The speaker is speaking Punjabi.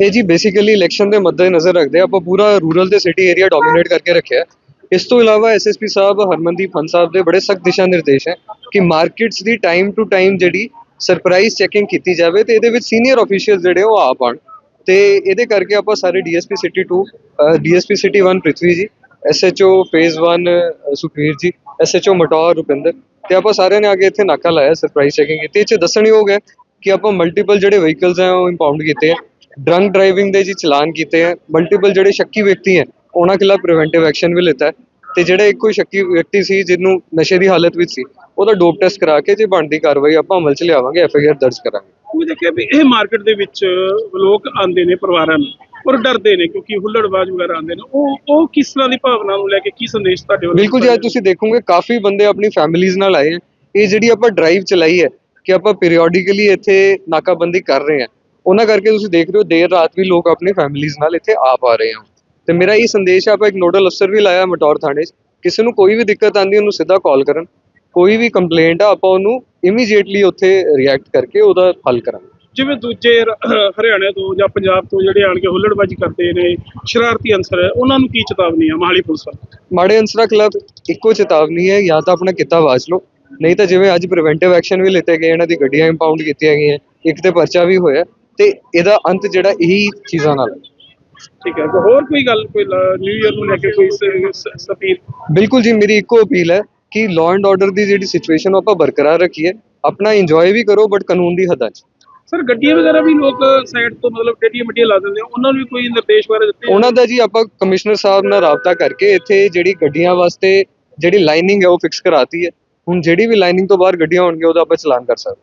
ਇਹ ਜੀ ਬੇਸਿਕਲੀ ਇਲੈਕਸ਼ਨ ਦੇ ਮੱਦੇਨਜ਼ਰ ਰੱਖਦੇ ਆਪਾਂ ਪੂਰਾ ਰੂਰਲ ਤੇ ਸਿਟੀ ਏਰੀਆ ਡੋਮੀਨੇਟ ਕਰਕੇ ਰੱਖਿਆ ਇਸ ਤੋਂ ਇਲਾਵਾ ਐਸਐਸਪੀ ਸਾਹਿਬ, ਹਰਮਨਦੀਪ ਹੰਸ ਸਾਹਿਬ ਦੇ ਬੜੇ ਸਖਤ ਦਿਸ਼ਾ ਨਿਰਦੇਸ਼ ਹੈ ਕਿ ਮਾਰਕੀਟਸ ਦੀ ਟਾਈਮ ਟੂ ਟਾਈਮ ਜਿਹੜੀ ਸਰਪ੍ਰਾਈਜ਼ ਚੈਕਿੰਗ ਕੀਤੀ ਜਾਵੇ ਤੇ ਇਹਦੇ ਵਿੱਚ ਸੀਨੀਅਰ ਆਫੀਸ਼ੀਅਲਸ ਜਿਹੜੇ ਉਹ ਆ ਪਾਣ ਤੇ ਇਹਦੇ ਕਰਕੇ ਆਪਾਂ ਸਾਰੇ DSP city 2 DSP city 1 Prithvi ji SHO phase 1 Sukhbir ਜੀ ਐਸਐਚਓ ਮਟੌਰ ਰੁਪਿੰਦਰ, ਤੇ ਆਪਾਂ ਸਾਰਿਆਂ ਨੇ ਆ ਕੇ ਇੱਥੇ ਨਾਕਾ ਲਾਇਆ ਸਰਪ੍ਰਾਈਜ਼ ਚੈਕਿੰਗ ਕੀਤੀ। ਇਹ 'ਚ ਦੱਸਣਯੋਗ ਹੈ ਕਿ ਆਪਾਂ ਮਲਟੀਪਲ ਜਿਹੜੇ ਵਹੀਕਲਸ ਹੈ, ਉਹ ਇੰਪਾਊਂਡ ਕੀਤੇ ਹੈ। ਡਰੰਕ ਡਰਾਈਵਿੰਗ ਦੇ ਜੀ ਚਲਾਨ ਕੀਤੇ ਹੈ ਮਲਟੀਪਲ ਜਿਹੜੇ ਸ਼ੱਕੀ ਵਿਅਕਤੀ ਹੈ ਉਹਨਾਂ ਖਿਲਾਫ ਪ੍ਰੀਵੈਂਟਿਵ ਐਕਸ਼ਨ ਵੀ ਲਿੱਤਾ ਹੈ। ਤੇ ਜਿਹੜਾ ਇੱਕੋ ਹੀ ਸ਼ੱਕੀ ਵਿਅਕਤੀ ਸੀ ਜਿਹਨੂੰ ਨਸ਼ੇ ਦੀ ਹਾਲਤ ਵਿੱਚ ਸੀ ਉਹਦਾ ਡੋਪ ਟੈਸਟ ਕਰਾ ਕੇ ਜੇ ਬਣਦੀ ਕਾਰਵਾਈ ਆਪਾਂ ਅਮਲ 'ਚ ਲਿਆਵਾਂਗੇ ਐਫਆਈਆਰ ਦਰਜ ਕਰਾਂਗੇ। ਉਹ ਦੇਖਿਆ ਵੀ ਇਹ ਮਾਰਕੀਟ ਦੇ ਵਿੱਚ ਲੋਕ ਆਉਂਦੇ ਨੇ ਪਰਿਵਾਰਾਂ ਨੂੰ ਔਰ ਡਰਦੇ ਨੇ ਕਿਉਂਕਿ ਹੁੱਲੜਬਾਜ਼ ਵਗੈਰਾ ਆਉਂਦੇ ਨੇ। ਉਹ ਉਹ ਕਿਸ ਤਰ੍ਹਾਂ ਦੀ ਭਾਵਨਾ ਨੂੰ ਲੈ ਕੇ ਕੀ ਸੰਦੇਸ਼ ਤੁਹਾਡੇ ਵੱਲੋਂ ਬਿਲਕੁਲ ਜੀ ਅੱਜ ਤੁਸੀਂ ਦੇਖੋਗੇ ਕਾਫੀ ਬੰਦੇ ਆਪਣੀ ਫੈਮਿਲੀਜ਼ ਨਾਲ ਆਏ ਹੈ ਇਹ ਜਿਹੜੀ ਆਪਾਂ ਡਰਾਈਵ ਚਲਾਈ ਹੈ ਕਿ ਆਪਾਂ ਪੀਰੀਓਡਿਕਲੀ ਇੱਥੇ ਨਾਕਾਬੰਦੀ ਕਰ ਰਹੇ ਹਾਂ ਉਹਨਾਂ ਕਰਕੇ ਤੁਸੀਂ ਦੇਖ ਰਹੇ ਹੋ ਦੇਰ ਰਾਤ ਵੀ ਲੋਕ ਆਪਣੀ ਫੈਮਿਲੀਜ਼ ਨਾਲ ਇੱਥੇ ਆ ਪਾ ਰਹੇ ਹਨ ਤੇ ਮੇਰਾ ਇਹ ਸੰਦੇਸ਼ ਹੈ ਆਪਾਂ ਇੱਕ ਨੋਡਲ ਅਫਸਰ ਵੀ ਲਾਇਆ ਮਟੌਰ ਥਾਣੇ 'ਚ। ਕਿਸੇ ਨੂੰ ਕੋਈ ਵੀ ਦਿੱਕਤ ਆਂਦੀ ਉਹਨੂੰ ਸਿੱਧਾ ਕਾਲ ਕਰਨ। ਕੋਈ ਵੀ ਕੰਪਲੇਂਟ ਆ ਆਪਾਂ ਉਹਨੂੰ ਇਮੀਡੀਏਟਲੀ ਉੱਥੇ ਰਿਐਕਟ ਕਰਕੇ ਉਹਦਾ ਹੱਲ ਕਰਾਂਗੇ। ਜਿਵੇਂ ਦੂਜੇ ਹਰਿਆਣੇ ਤੋਂ ਜਾਂ ਪੰਜਾਬ ਤੋਂ ਜਿਹੜੇ ਆਣ ਕੇ ਹੁੱਲੜਬਾਜ਼ੀ ਕਰਦੇ ਨੇ ਸ਼ਰਾਰਤੀ ਅਨਸਰ ਹੈ ਉਹਨਾਂ ਨੂੰ ਕੀ ਚੇਤਾਵਨੀ ਆ ਮਹਾਲੀ ਪੁਲਿਸ ਵੱਲੋਂ? ਮਾੜੇ ਅੰਸਰਾਂ ਖਿਲਾਫ ਇੱਕੋ ਚੇਤਾਵਨੀ ਹੈ ਜਾਂ ਤਾਂ ਆਪਣਾ ਕਿੱਤਾ ਵਾਚ ਲਓ। ਨਹੀਂ ਤਾਂ ਜਿਵੇਂ ਅੱਜ ਪ੍ਰੀਵੈਂਟਿਵ ਐਕਸ਼ਨ ਵੀ ਲਿੱਤੇ ਗਏ ਇਹਨਾਂ ਦੀ ਗੱਡੀਆਂ ਇੰਪਾਊਂਡ ਕੀਤੀਆਂ ਗਈਆਂ ਇੱਕ ਤੇ ਪਰਚਾ ਵੀ ਹੋਇਆ। ਤੇ ਇਹਦਾ ਅੰਤ ਜਿਹੜਾ ਇਹੀ ਚੀਜ਼ਾਂ ਨਾਲ। ਹੈ। ਠੀਕ ਹੈ ਹੋਰ ਕੋਈ ਗੱਲ ਕੋਈ ਨਿਊ ਇਅਰ ਨੂੰ ਲੈ ਕੇ ਕੋਈ ਸਪੀਲ? ਬਿਲਕੁਲ ਜੀ ਮੇਰੀ ਇੱਕੋ ਅਪੀਲ ਹੈ ਕਿ ਲਾਅ ਐਂਡ ਆਰਡਰ ਦੀ ਜਿਹੜੀ ਸਿਚੁਏਸ਼ਨ ਆਪਾਂ ਬਰਕਰਾਰ ਰੱਖੀਏ। ਆਪਣਾ ਇੰਜੋਏ ਵੀ ਕਰੋ ਬਟ ਕਾਨੂੰਨ ਦੀ ਹੱਦਾਂ 'ਚ। ਸਰ ਗੱਡੀਆਂ ਵਗੈਰਾ ਵੀ ਲੋਕ ਸਾਈਡ ਤੋਂ ਮਤਲਬ ਟੇਡੀਆਂ ਮੱਡੀਆਂ ਲਾ ਦਿੰਦੇ ਆ। ਉਹਨਾਂ ਨੂੰ ਵੀ ਕੋਈ ਨਿਰਦੇਸ਼ ਵਗੈਰਾ ਦਿੱਤੇ ਉਹਨਾਂ ਦਾ ਜੀ ਆਪਾਂ ਕਮਿਸ਼ਨਰ ਸਾਹਿਬ ਨਾਲ ਰਾਬਤਾ ਕਰਕੇ ਇੱਥੇ ਜਿਹੜੀ ਗੱਡੀਆਂ ਵਾਸਤੇ ਜਿਹੜੀ ਲਾਈਨਿੰਗ ਹੈ ਉਹ ਫਿਕਸ ਕਰਾਤੀ ਹੈ। ਹੁਣ ਜਿਹੜੀ ਵੀ ਲਾਈਨਿੰਗ ਤੋਂ ਬਾਹਰ ਗੱਡੀਆਂ ਹੋਣਗੀਆਂ ਉਹਦਾ ਆਪਾਂ ਚਲਾਨ ਕਰ ਸਕਦੇ